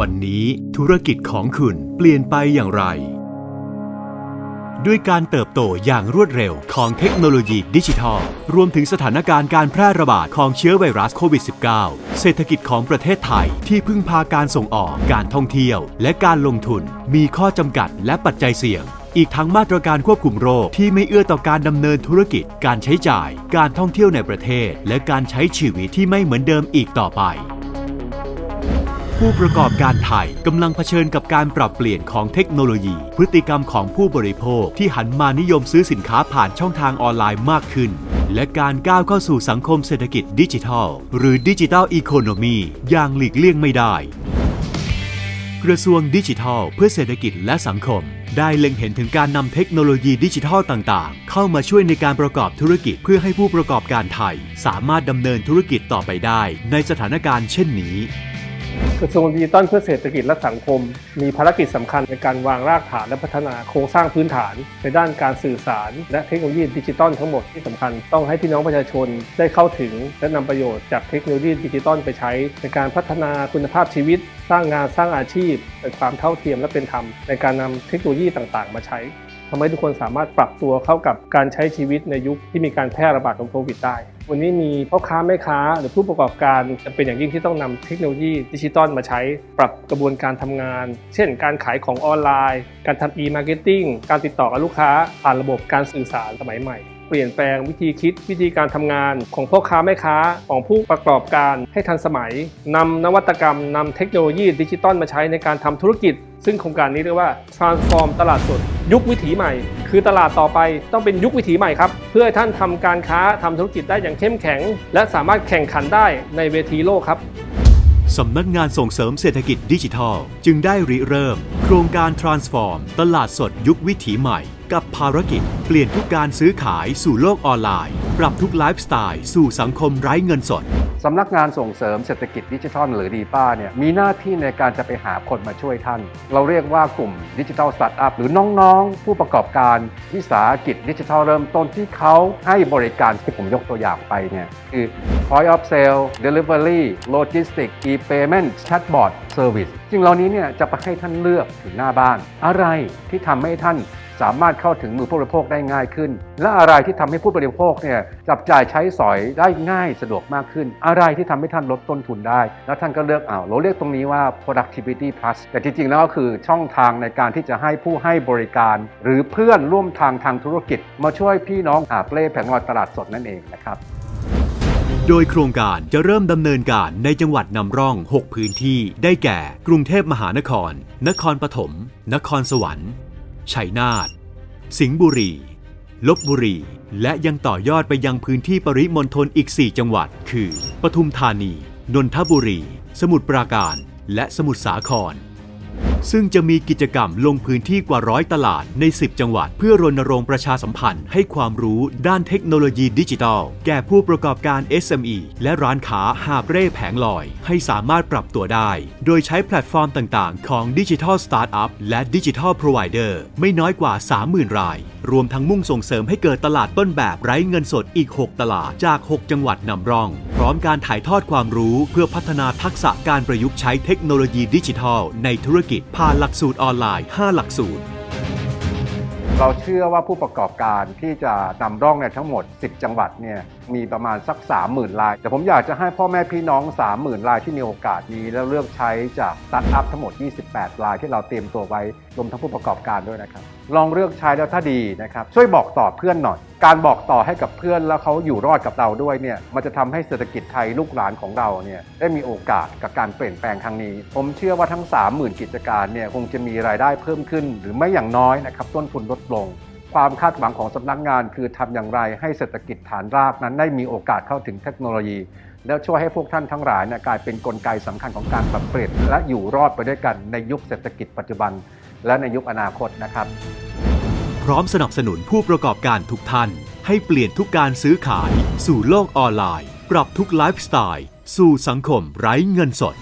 วันนี้ธุรกิจของคุณเปลี่ยนไปอย่างไร ด้วยการเติบโตอย่างรวดเร็วของเทคโนโลยีดิจิทัล รวมถึงสถานการณ์การแพร่ระบาดของเชื้อไวรัสโควิด -19 เศรษฐกิจของประเทศไทยที่พึ่งพาการส่งออกการท่องเที่ยว และการลงทุน มีข้อจำกัดและปัจจัยเสี่ยงอีกทั้งมาตรการควบคุมโรคที่ไม่เอื้อต่อการดำเนินธุรกิจ การใช้จ่าย การท่องเที่ยวในประเทศ และการใช้ชีวิตที่ไม่เหมือนเดิมอีกต่อไป ผู้ประกอบการไทยกำลังเผชิญกับการปรับเปลี่ยนของเทคโนโลยี พฤติกรรมของผู้บริโภคที่หันมานิยมซื้อสินค้าผ่านช่องทางออนไลน์มากขึ้น และการก้าวเข้าสู่สังคมเศรษฐกิจดิจิทัล หรือดิจิทัลอีโคโนมีอย่างหลีกเลี่ยงไม่ได้ กระทรวงดิจิทัล เพื่อเศรษฐกิจและสังคมได้เล็งเห็นถึงการนำเทคโนโลยีดิจิทัลต่างๆ เข้ามาช่วยในการประกอบธุรกิจเพื่อให้ผู้ประกอบการไทย สามารถดำเนินธุรกิจต่อไปได้ในสถานการณ์เช่นนี้ กระทรวงดิจิทัลเพื่อเศรษฐกิจและสังคม มีภารกิจสำคัญในการวางรากฐานและพัฒนาโครงสร้างพื้นฐาน ในด้านการสื่อสาร และเทคโนโลยีดิจิทัลทั้งหมดที่สำคัญ ต้องให้พี่น้องประชาชนได้เข้าถึง และนำประโยชน์จากเทคโนโลยีดิจิทัลไปใช้ ในการพัฒนาคุณภาพชีวิต สร้างงานสร้างอาชีพในความเท่าเทียมและเป็นธรรมในการนำเทคโนโลยีต่างๆ มาใช้ ทำให้ทุกคนสามารถปรับตัวเข้ากับการใช้ชีวิตในยุคที่มีการแพร่ระบาดของโควิดได้ วันนี้มีพ่อค้าแม่ค้า หรือผู้ประกอบการจะเป็นอย่างยิ่งที่ต้องนำเทคโนโลยีดิจิตอลมาใช้ปรับกระบวนการทำงาน เช่น การขายของออนไลน์ การทำ e-marketing การติดต่อกับลูกค้าผ่านระบบการสื่อสารสมัยใหม่ เปลี่ยนแปลงวิธีคิดวิธีการทำงานของพ่อค้าแม่ค้าของผู้ประกอบการให้ทันสมัยนำนวัตกรรมนำเทคโนโลยีดิจิตอลมาใช้ในการทำธุรกิจ ซึ่งโครงการนี้เรียกว่า transform ตลาดสด ยุควิถีใหม่ คือตลาดต่อไปต้องเป็นยุควิถีใหม่ครับ เพื่อท่านทำการค้าทำธุรกิจได้อย่างเข้มแข็ง และสามารถแข่งขันได้ในเวทีโลกครับ สำนักงานส่งเสริมเศรษฐกิจดิจิทัล จึงได้ริเริ่ม โครงการ Transform ตลาดสดยุควิถีใหม่ กับภารกิจ เปลี่ยนทุกการซื้อขายสู่โลกออนไลน์ ปรับทุกไลฟ์สไตล์สู่สังคมไร้เงินสด สำนักงานส่งเสริมเศรษฐกิจดิจิทัลหรือดีป้าเนี่ยมีหน้าที่ในการจะไปหาคนมาช่วยท่าน เราเรียกว่ากลุ่มดิจิทัลสตาร์ทอัพหรือน้องๆ ผู้ประกอบการวิสาหกิจดิจิทัลเริ่มต้นที่เขาให้บริการที่ผมยกตัวอย่างไปเนี่ยคือ point of sale delivery logistics e-payment chatbot service สิ่งเหล่านี้เนี่ยจะไปให้ท่านเลือกถึงหน้าบ้าน อะไรที่ทำให้ท่าน สามารถเข้าถึงมือผู้บริโภคได้ง่ายขึ้น และอะไรที่ทำให้ผู้บริโภคเนี่ยจับจ่ายใช้สอยได้ง่ายสะดวกมากขึ้น อะไรที่ทำให้ท่านลดต้นทุนได้ แล้วท่านก็เลือกเอาเราเรียกตรงนี้ว่า productivity plus แต่จริงๆแล้วก็คือช่องทางในการที่จะให้ผู้ให้บริการ หรือเพื่อนร่วมทางทางธุรกิจ มาช่วยพี่น้องหาเปลแผงลอยตลาดสดนั่นเองนะครับโดยโครงการจะเริ่มดำเนินการในจังหวัดนำร่อง 6 พื้นที่ได้แก่ กรุงเทพมหานคร นครปฐม นครสวรรค์ ชัยนาท สิงห์บุรี ลบบุรี และยังต่อยอดไปยังพื้นที่ปริมณฑลอีก 4 จังหวัด คือ ปทุมธานี นนทบุรี สมุทรปราการ และสมุทรสาคร ซึ่งจะมีกิจกรรมลงพื้นที่กว่าร้อยตลาดใน 10 จังหวัด เพื่อรณรงค์ประชาสัมพันธ์ให้ความรู้ด้านเทคโนโลยีดิจิทัล แก่ผู้ประกอบการ SME และร้านค้าหาบเร่แผงลอย ให้สามารถปรับตัวได้ โดยใช้แพลตฟอร์มต่างๆ ของดิจิทัลสตาร์ทอัพและดิจิทัลพรอไวเดอร์ไม่น้อยกว่า 30,000 ราย รวมทั้งมุ่งส่งเสริมให้เกิดตลาดต้นแบบไร้เงินสดอีก 6 ตลาดจาก 6 จังหวัดนำร่อง พร้อมการถ่ายทอดความรู้เพื่อพัฒนาทักษะการประยุกต์ใช้เทคโนโลยีดิจิทัลในธุรกิจผ่านหลักสูตรออนไลน์ 5 หลักสูตร เราเชื่อว่าผู้ประกอบการที่จะนำร่องในทั้งหมด 10 จังหวัดเนี่ย มีประมาณสัก 30,000ราย แต่ผมอยากจะให้พ่อแม่พี่น้อง 30,000รายที่มีโอกาสนี้ แล้วเลือกใช้จากสตาร์ทอัพทั้งหมด 28รายที่เราเตรียมตัวไว้รวมทั้งผู้ประกอบการด้วยนะครับ ลองเลือกใช้แล้วถ้าดีนะครับ ช่วยบอกต่อเพื่อนหน่อย การบอกต่อให้กับเพื่อนแล้วเขาอยู่รอดกับเราด้วยเนี่ย มันจะทำให้เศรษฐกิจไทยลูกหลานของเราเนี่ยได้มีโอกาสกับการเปลี่ยนแปลงครั้งนี้ ผมเชื่อว่าทั้ง 30,000 กิจการเนี่ยคงจะมีรายได้เพิ่มขึ้น หรือไม่อย่างน้อยนะครับต้นทุนลดลง ความคาดหวังของสำนักงานคือทำอย่างไรให้เศรษฐกิจฐานรากนั้นได้มีโอกาสเข้าถึงเทคโนโลยี แล้วช่วยให้พวกท่านทั้งหลายเนี่ยกลายเป็นกลไกสำคัญของการปรับเปลี่ยนและอยู่รอดไปด้วยกันในยุคเศรษฐกิจปัจจุบัน และในยุคอนาคตนะครับ พร้อมสนับสนุนผู้ประกอบการทุกท่าน ให้เปลี่ยนทุกการซื้อขาย สู่โลกออนไลน์ ปรับทุกไลฟ์สไตล์ สู่สังคมไร้เงินสด